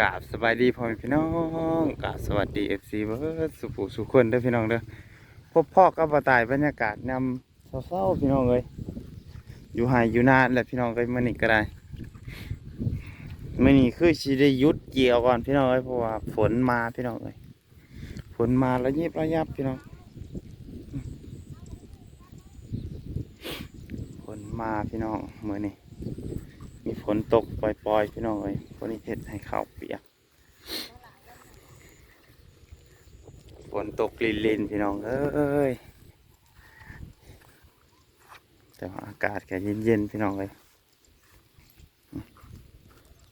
กราบสบายดีพ่อแม่พี่น้องกราบสวัสดีเอฟซีเบิร์ดสุภูสุขคนเด้อพี่น้องเด้อพบพ่อกับบ่ตายบรรยากาศนำเศร้าๆพี่น้องเอ้ยอยู่หายอยู่นานแหละพี่น้องเอ้ยมื้อนี้ก็ได้มื้อนี้คือสิได้ยุดเกี่ยวก่อนพี่น้องเอ้ยเพราะว่าฝนมาพี่น้องเอ้ยฝนมาแล้วยิบระยับพี่น้องฝนมาพี่น้องมื้อนี้ นตกปล่อยๆพี่น้องเอ้ยฝนนี้เห็ดให้ข้าวเปียกฝนตกลินๆพี่น้องเอ้ยแต่ว่าอากาศแกเย็นๆพี่น้องเอ้ย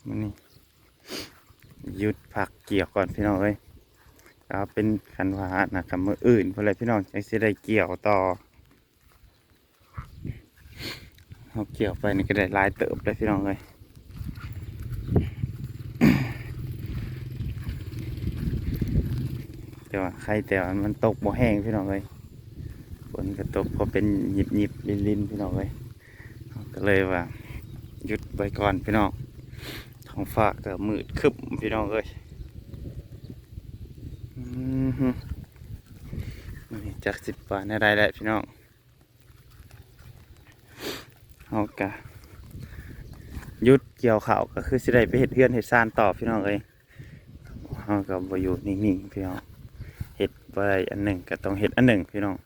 มันนี่หยุดผักเกี่ยวก่อนพี่น้องเอ้ยก็เป็นคันวานะครับมืออื่นเพื่ออะไรพี่น้องจะได้เกี่ยวต่อ เอาเกี่ยวไปนี่ก็ได้ลายเติบเลยพี่น้องเอ้ยแต่ว่าใครแต่ว่ามันตกบ่แห้งพี่น้องเลยฝนก็ตกพอเป็นหยิบหยิบลินลินพี่น้องเลยก็เลยว่าหยุดไว้ก่อนพี่น้องท้องฟ้าก็มืดคึบพี่น้องเลยอือฮึมื้อนี้จากสิบบาทในรายได้พี่น้อง เอากะยุดเกี่ยวข่าวก็คือสิได้ไปเห็ดเพื่อนเห็ดซานต่อพี่น้องเลยเอากับ่อยู่นิ่งๆพี่น้องเห็ดไปอันหนึ่งก็ต้องเห็ดอันหนึ่งพี่น้อง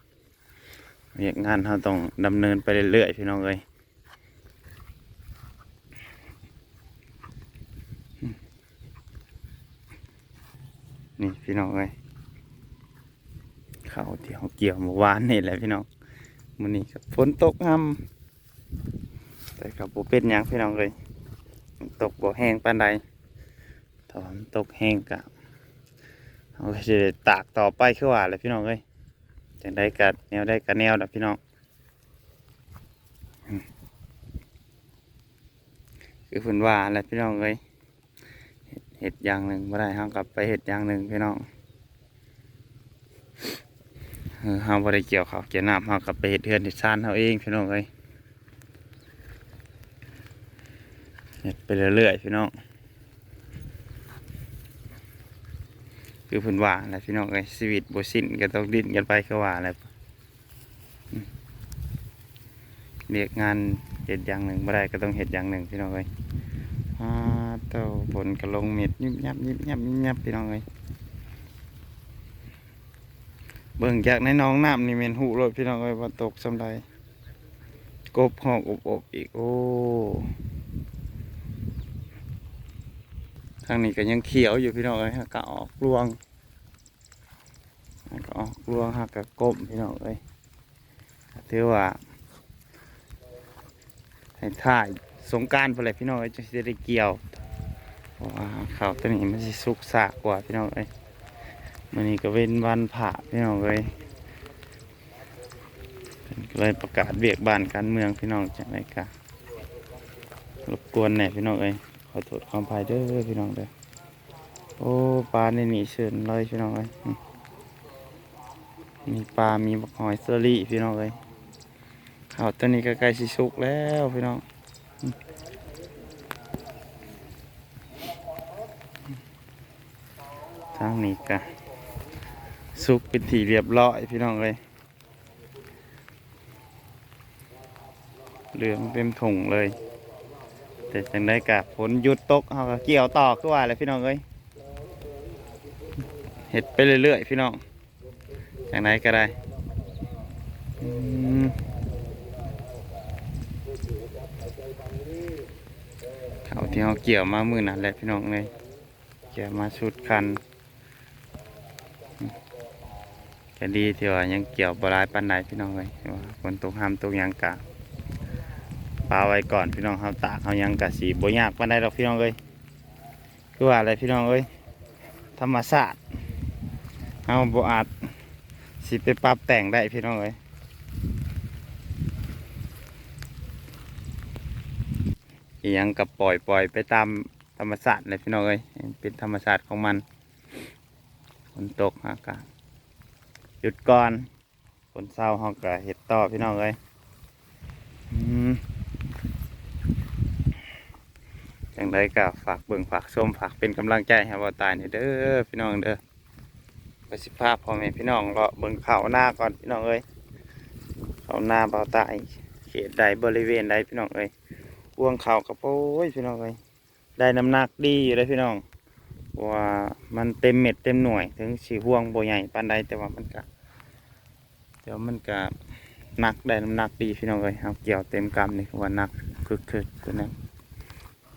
เรียกงานเราต้องดำเนินไปเรื่อยๆพี่น้องเลยนี่พี่น้องเลยเขาวที่เขาเกี่ยวเมื่อวานนี่แหละพี่น้องมันนี้ฝนตกงำ แต่กับโบเป็นยังพี่น้องเลยตกบ่แห้งปานใดถ้าว่ามันตกแห้งกับเอาไปตากต่อไปคือว่าเลยพี่น้องเอ้ยจังได้กัดแนวได้กัดแนวนะพี่น้องคือฝนว่าแหละพี่น้องเอ้ยเห็ดอย่างหนึ่งไม่ได้ห้ามกลับไปเห็ดอย่างหนึ่งพี่น้องเออห้ามบ่ได้เกี่ยวเขาเกี่ยวน้ำห้ามกลับไปเห็ดเทือนเห็ดซานเขาเองพี่น้องเอ้ย เห็ดไปเรื่อยๆพี่น้องคือเพิ่นว่าแหละพี่น้องเอ้ยชีวิตบสิ้นก็ต้องดิ้นกันไปคือว่าแหละเรียกงานเฮ็ดอย่างหนึ่งบ่ได้ก็ต้องเฮ็ดอย่างหนึ่งพี่น้องเอ้ยอ่าเต้าฝนก็ลงเม็ดยิบยับยิบยับยิบยับพี่น้องเอ้ยเบิ่งจากในน้องน้ำนี่แม่นหูโลดพี่น้องเอ้ยว่าตกซำใดกบหอกอบอบอีกโอ้ทางนี้ก็ยังเขียวอยู่พี่น้องเอ้ยก็ออกรวงก็ออกรวงหักกับก้มพี่น้องเอ้ยถือว่าให้ถ่ายสงการไปเลยพี่น้องเอ้ยจะได้เกี่ยวว่าเขาวตัวนี้มันสิสุกสากกว่าพี่น้องเอ้ยมันนี้ก็เป็นวันผ่าพี่น้องเอ้ยเลยประกาศเบียกบานการเมืองพี่น้องจากไหนกะรบกวนแหน่พี่น้องเอ้ย ขอโทษความภายเด้อพี่น้องเด้อโอ้ปลาในนี่เชิญเลยพี่น้องเอ้ยมีปลา มีบักหอยเซอรี่พี่น้องเลยข้าวตัวนี้ก็ใกล้สิสุกแล้วพี่น้องทางนี้ก็สุกเป็นที่เรียบร้อยพี่น้องเลยเหลืองเต็มถุงเลย แต่จังได้กะฝนหยุดตกเอาก็เกี่ยวต่อคือว่าเลยพี่น้องเลยเห็ดไปเรื่อยๆพี่น้องอย่างไหนก็ได้เขาที่เขาเกี่ยวมามือนั่นแหละพี่น้องเลยเกี่ยวมาชุดคันอืมก็ดีที่ว่ายังเกี่ยวบลายปันใดพี่น้องเลยว่าฝนตกห้ามตกยังกะ ปลาไว้ก่อนพี่น้องเขาตากเขายังกะสีบ่ยากปันใดหรอกพี่น้องเลยคือว่าอะไรพี่น้องเอ้ยธรรมศาสตร์เขาบ่อาจสิไปปรับแต่งได้พี่น้องเอ้ยยังกับปล่อยปล่อยไปตามธรรมชาสติเลยพี่น้องเอ้ยเป็นธรรมชาสติของมันฝนตกอากาศหยุดก่อนฝนเศร้าเฮาก็เห็ดต่อพี่น้องเอ้ยอืมก จังไดก็ฝากเบิ่งฝากชมฝากเป็นกำลังใจให้บ่าตายนี่เด้อพี่น้องเด้อไปสิพาพ่อแม่พี่น้องเลาะเบิ่งเขาหน้าก่อนพี่น้องเอ้ยเขาหน้าเบาตายเขตใดบริเวณใดพี่น้องเอ้ยห่วงเขากับโอ้ยพี่น้องเอ้ยได้น้ำหนักดีอยู่เลยพี่น้องว่ามันเต็มเม็ดเต็มหน่วย ถึงสีห่วงโบใหญ่ปานใดแต่ว่ามันก็เดี๋ยวมันก็หนักได้น้ำหนักดีพี่น้องเอ้ยเอาเกี่ยวเต็มกำนี่ว่าหนักคึกๆตัวนั้น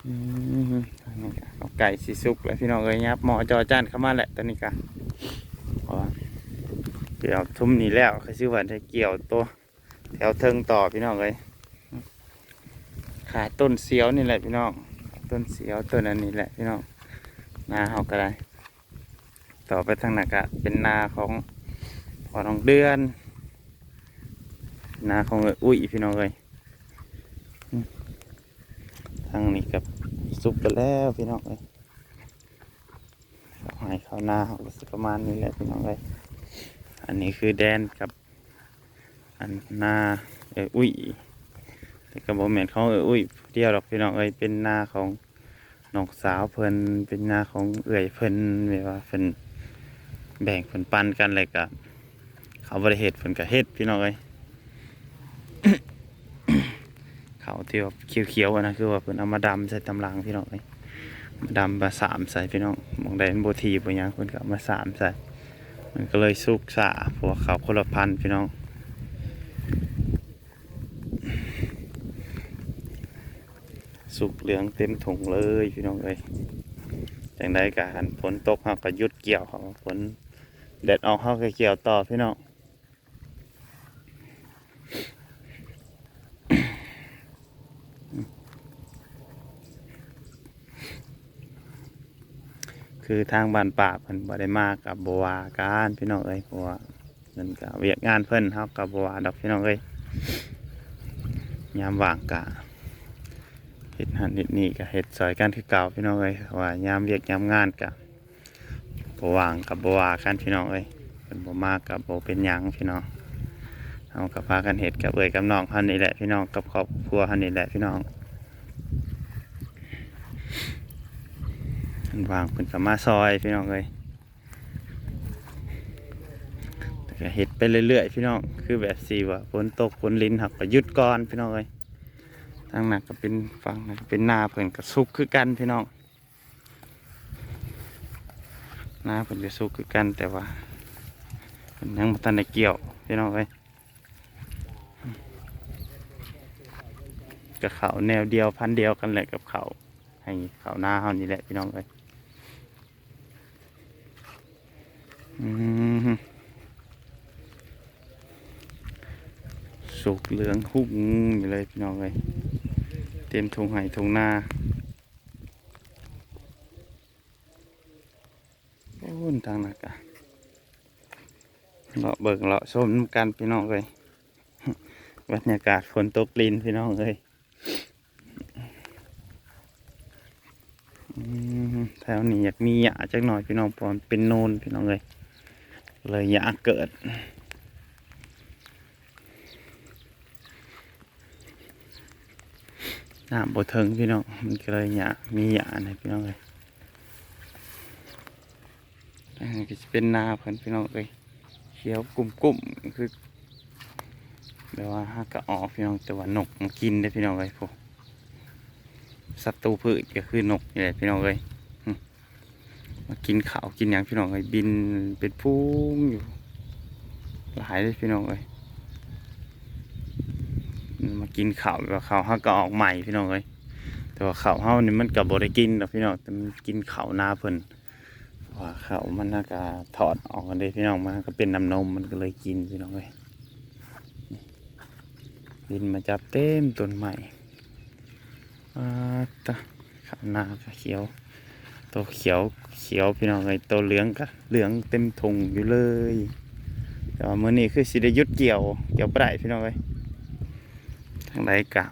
นนี้ก็เอาไก่สีสุกแล้วพี่น้องเอ้ยยับหมอจอจานเข้ามาแหละตอนนี้ก็เพรเกี่ยวทุ่มนี้แล้วคือชื่อว่าจะเกี่ยวตัวแถวเทิงต่อพี่น้องเอ้ยขายต้นเสียวนี่แหละพี่น้องต้นเสียวต้นอันนี้แหละพี่น้องนาเฮาก็ได้ ต่อไปทางหนักะเป็นนาของพอน้องเดือน นาของเอ้ยอุ้ยพี่น้องเอ้ย ทางนี้กับสุกไปแล้วพี่น้องเอ้ยเขาให้เขาหน้าเขาก็สิประมาณนี้แหละพี่น้องเอ้ยอันนี้คือแดนกับ อันหน้าเอ้ยอุ้ยแต่กระบอกแมนเขาเอ้ยอุ้ยเดียวหรอกพี่น้องเอ้ยเป็นหน้าของน้องสาวเพิ่นเป็นหน้าของเอื่อยเพิ่นแบบว่าเพิ่นแบ่งเพิ่นปันกันเลยกับเขาบริเหตุเพิ่นกับเฮ็ดพี่น้องเอ้ย เขาที่ว่าเขียวๆนะคือว่าเพิ่นเอามาดำใส่ตำรางพี่น้องเอ้ยมาดำมาสามใส่พี่น้องมองได้โบทีบ่หยังเพิ่นก็มาสามใส่ มันก็เลยสุกสาพวกเขาคนละพันพี่น้องสุกเหลืองเต็มถุงเลยพี่น้องเอ้ยจังได้การฝนตกเฮาก็ยุดเกี่ยวเขาฝนแดดออกเฮาก็เกี่ยวต่อพี่น้อง คือทางบ้านป่าเพิ่นบ่ได้มากับบัวาการพี่น้องเอ้ยเพราะว่าเพิ่นก็เวียกงานเพิ่นเฮากับบัวาดอกพี่น้องเอ้ยยามว่างกะเฮ็ดหันเฮ็ดนี่ก็เฮ็ดซอยกันคือเก่าพี่น้องเอ้ยว่ายามเวียกยามงานกะบ่ว่างกับบัวากันพี่น้องเอ้ยเพิ่นบ่มากับบ่เป็นหยังพี่น้องเฮาก็พากันเฮ็ดกับเอ้ยกับน้องเฮานี่แหละพี่น้องกับครอบครัวเฮานี่แหละพี่น้อง เพิ่นวางเพิ่นก็มาซอยพี่น้องเลยแต่ก็เฮ็ดไปเรื่อยๆพี่น้องคือแบบสีว่าฝนตกฝนลิ้นหักก็หยุดก่อนพี่น้องเลยทางหนั้นก็เป็นฝั่งเป็นนาเพิ่นก็สุกคือกันพี่น้องนาเพิ่นก็สุกคือกันแต่ว่าเพิ่นยังบ่ทันได้เกี่ยวพี่น้องเลยกับเขาแนวเดียวพันเดียวกันแหละกับเขาให้เขาหน้าเฮานี่แหละพี่น้องเอ้ยอืม สุกเหลืองหุ่งอยู่เลยพี่น้องเอ้ยเต็มทงไห่ทงหน้าโอ้นทางนักอะเลาะเบิกเลาะชมกันพี่น้องเอ้ยบรรยากาศฝนตกลินพี่น้องเอ้ยแถวนี้อยากมีหยาจักหน่อยพี่น้องพอเป็นโนนพี่น้องเลย เลยหยาเกิด น้ำบ่เทิงพี่น้อง มันก็เลยหยามีหยาในพี่น้องเลยอันนี้ก็จะเป็นนาเพิ่นพี่น้องเลยเขียวกลุ่มๆคือแปลว่าฮักกะออกพี่น้องแต่ว่านกมันกินได้พี่น้องเลยพวกศัตรูพืชก็คือนกนี่แหละพี่น้องเลย มากินข้าวกินอย่างพี่น้องเลยบินเป็นพุ่งอยู่ หลายเลยพี่น้องเลยอืมมากินข้าวแบบข้าวห้าก็ออกใหม่พี่น้องเลยแต่ว่าข้าวเฮานี่มันกับบได้กินดอกพี่น้องแต่มันกินข้าวหน้าเพิ่นเพราะว่าข้าวมันน่าจะถอดออกกันเลยพี่น้องมันก็เป็นน้ำนมมันก็เลยกินพี่น้องเลยบินมาจับเต็มต้นใหม่อ่าตะขาวหน้าก็เขียว ตัวเขียว เขียวพี่น้องไอ้ตัวเหลืองก็เหลืองเต็มถุงอยู่เลย แต่ว่ามื้อนี้คือสิได้ยุดเกี่ยว เกี่ยวบ่ได้พี่น้องเอ้ยทางใดกะ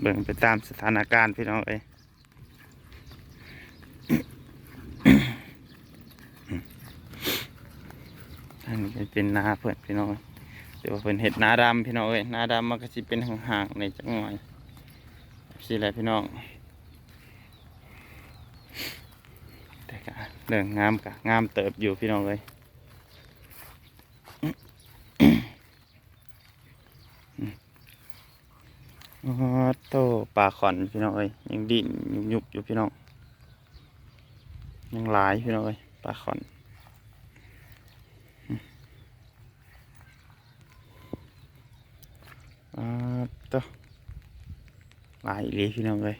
เบิ่งไปตามสถานการณ์พี่น้องเอ้ยอันนี้เป็นนาเพื่อนพี่น้องเอ้ยแต่ว่าเป็นเห็ดนาดำพี่น้องเอ้ยนาดำมันก็สิเป็นห่างๆในจังหน่อยสิแหละพี่น้องแต่ก็ เรื่องงามกะงามเติบอยู่พี่น้องเลยอ๋อโตปลาขอนพี่น้องเอ้ยยังดิ้นยุบอยู่พี่น้องยังหลายพี่น้องเอ้ยปลาขอนอ๋อโตหลายอีหลีพี่น้องเอ้ย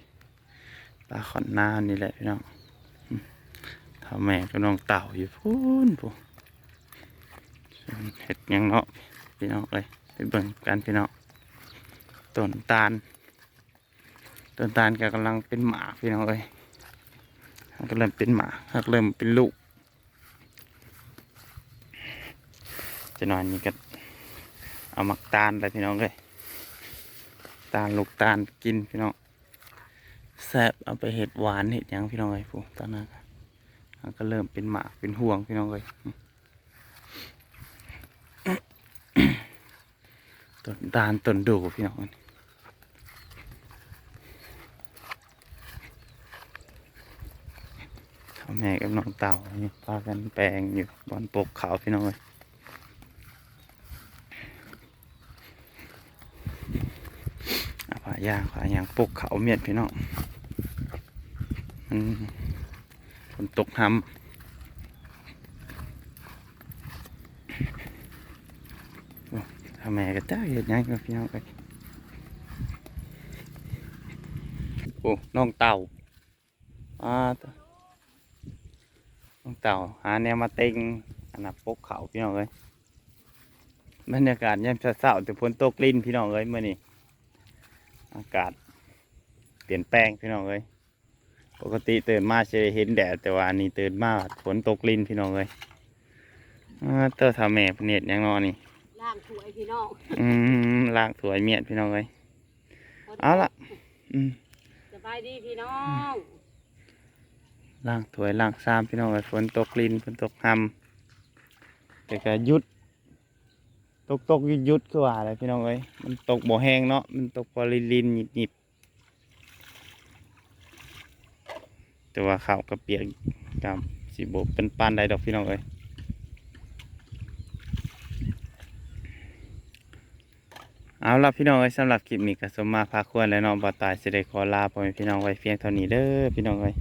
ปลาขอนหน้านี่แหละพี่น้อง ถ้าแม่ก็น้องเต่าอยู่พูนพูเห็ดยังเนาะพี่น้องเอ้ยไปเบิ่งกันพี่น้องต้นตาลต้นตาลก็กำลังเป็นหมาพี่น้องเอ้ยก็เริ่มเป็นหมาก็เริ่มเป็นลูกจะนอนนี่ก็เอามักตาลไปพี่น้องเลยตาลลูกตาลกินพี่น้องแซบเอาไปเห็ดหวานเห็ดยังพี่น้องเลยผู้ตอนนั้น ก็มันก็เริ่มเป็นหมาเป็นห่วงพี่น้องเลยต้นตาลต้นดูพี่น้องพ่อแม่กับน้องเต่านี่พากันแปลงอยู่บอนปกเขาพี่น้องเลยเอาผ่ายางผ่ายางปกเขาเมียดพี่น้องมัน ฝนตกห้ำโอ้พ่อแม่ก็จ้าเห็ดหยังกับพี่น้องเลยโอ้น้องเต่าอ่าน้องเต่าหาแนวมาเต็งอันนับปกเขาพี่น้องเอ้ยบรรยากาศยามเช้าแต่ฝนตกลิ้นพี่น้องเอ้ยเมื่อนี้อากาศเปลี่ยนแปลงพี่น้องเอ้ย ปกติตื่นมาจะเห็นแดดแต่ว่าอันนี้ตื่นมาฝนตกลิ้นพี่น้องเอ้ยอ่าเต้าทำแม่เน็ตยังนอนนี่ล่างถ้วยพี่น้องอืมล้างถวยเมียดพี่น้องเอ้ยเอาละอืมสบายดีพี่น้องล้างถวยล้างซ้ำพี่น้องเอ้ยฝนตกลิ้นฝนตกหำแต่ก็หยุดตกตกหยุดหยุดคือว่าอะไรพี่น้องเอ้ยมันตกบ่แห้งเนาะมันตกพอลินลินหยิบหยิบ แต่ว่าข้าวกระเปียกกับสิบเป็นปานใดดอกพี่น้องเอ้ยเอาล่ะพี่น้องเอ้ยสำหรับคลิปนี้ก็สมมาพาควรและน้องบ่าวตายสิได้ขอลาพ่อแม่พี่น้องไว้เพียงเท่านี้เด้อพี่น้องเอ้ย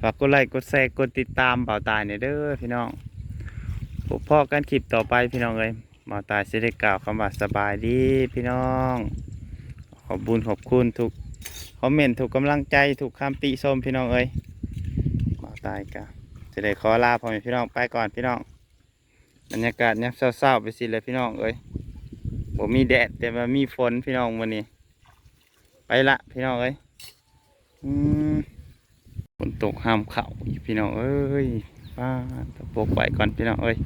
ฝากกดไลค์กดแชร์กดติดตามบ่าวตายเนี่ยเด้อพี่น้องพบพ่อกันคลิปต่อไปพี่น้องเอ้ยหมอตายสิได้กล่าวคำว่าสบายดีพี่น้อง ขอบบุญขอบคุณทุกคอมเมนต์ทุกกำลังใจทุกคำติชมพี่น้องเอ้ย ตายกะจะได้ขอลาพ่อแม่พี่น้องไปก่อนพี่น้องบรรยากาศเนี่ยเศร้าๆไปสิเลยพี่น้องเอ้ยผมมีแดดแต่ว่ามีฝนพี่น้องวันนี้ ไปละพี่น้องเอ้ยอืมฝนตกห้ามเข่าพี่น้องเอ้ยป้าตะปกไปก่อนพี่น้องเอ้ย